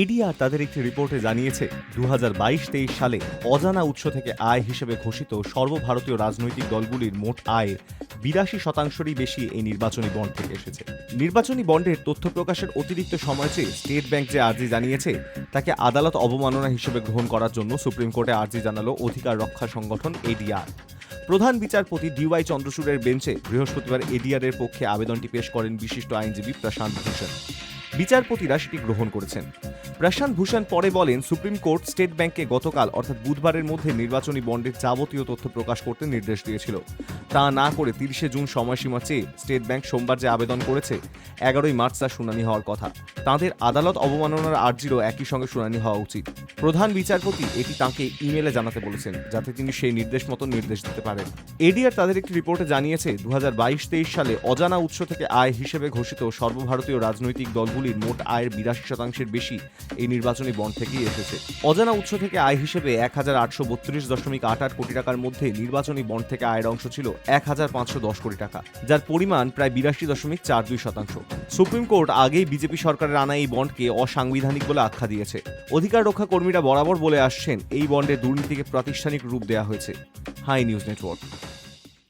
ADR তাদের একটি রিপোর্টে জানিয়েছে দু হাজার সালে অজানা উৎস থেকে আয় হিসেবে ঘোষিত সর্বভারতীয় রাজনৈতিক দলগুলির মোট আয়ের বিরাশি শতাংশেরই বেশি এই নির্বাচনী বন্ড থেকে এসেছে। নির্বাচনী বন্ডের তথ্য প্রকাশের অতিরিক্ত সময় চেয়ে স্টেট ব্যাংক যে আর্জি জানিয়েছে, তাকে আদালত অবমাননা হিসেবে গ্রহণ করার জন্য সুপ্রিম কোর্টে আর্জি জানালো অধিকার রক্ষা সংগঠন এডিআর প্রধান বিচারপতি ডিওয়াই চন্দ্রচূড়ের বেঞ্চে বৃহস্পতিবার এডিআর এর পক্ষে আবেদনটি পেশ করেন বিশিষ্ট আইনজীবী প্রশান্ত ভূষণ। বিচারপতিরা সেটি গ্রহণ করেছেন। প্রশান্ত ভূষণ পরে বলেন, সুপ্রিম কোর্ট স্টেট ব্যাংকে গতকাল, অর্থাৎ বুধবারের মধ্যে নির্বাচনী বন্ডের যাবতীয় তথ্য প্রকাশ করতে নির্দেশ দিয়েছিল। তা না করে তিরিশে জুন সময়সীমা চেয়ে স্টেট ব্যাংক সোমবার যে আবেদন করেছে, এগারোই মার্চ তার শুনানি হওয়ার কথা। তাঁদের আদালত অবমাননার আর্জিরও একই সঙ্গে শুনানি হওয়া উচিত। প্রধান বিচারপতি এটি তাঁকে ইমেলে জানাতে বলেছেন, যাতে তিনি সেই নির্দেশ মতো নির্দেশ দিতে পারেন। এডিআর তাদের একটি রিপোর্টে জানিয়েছে দু হাজার সালে অজানা উৎস থেকে আয় হিসেবে ঘোষিত সর্বভারতীয় রাজনৈতিক দলগুলির মোট আয়ের বিরাশি শতাংশের বেশি এই নির্বাচনী বন্ড থেকেই এসেছে। অজানা উৎস থেকে আয় হিসেবে এক হাজার আটশো বত্রিশ দশমিক আট আট কোটি টাকার মধ্যে নির্বাচনী বন্ড থেকে আয়ের অংশ ছিল এক হাজার পাঁচশো দশ কোটি টাকা, যার পরিমাণ প্রায় বিরাশি দশমিক চার দুই শতাংশ। সুপ্রিম কোর্ট আগেই বিজেপি সরকারের আনা এই বন্ডকে অসাংবিধানিক বলে আখ্যা দিয়েছে। অধিকার রক্ষা কর্মীরা বরাবর বলে আসছেন, এই বন্ডে দুর্নীতিকে প্রাতিষ্ঠানিক রূপ দেওয়া হয়েছে। Hi news network.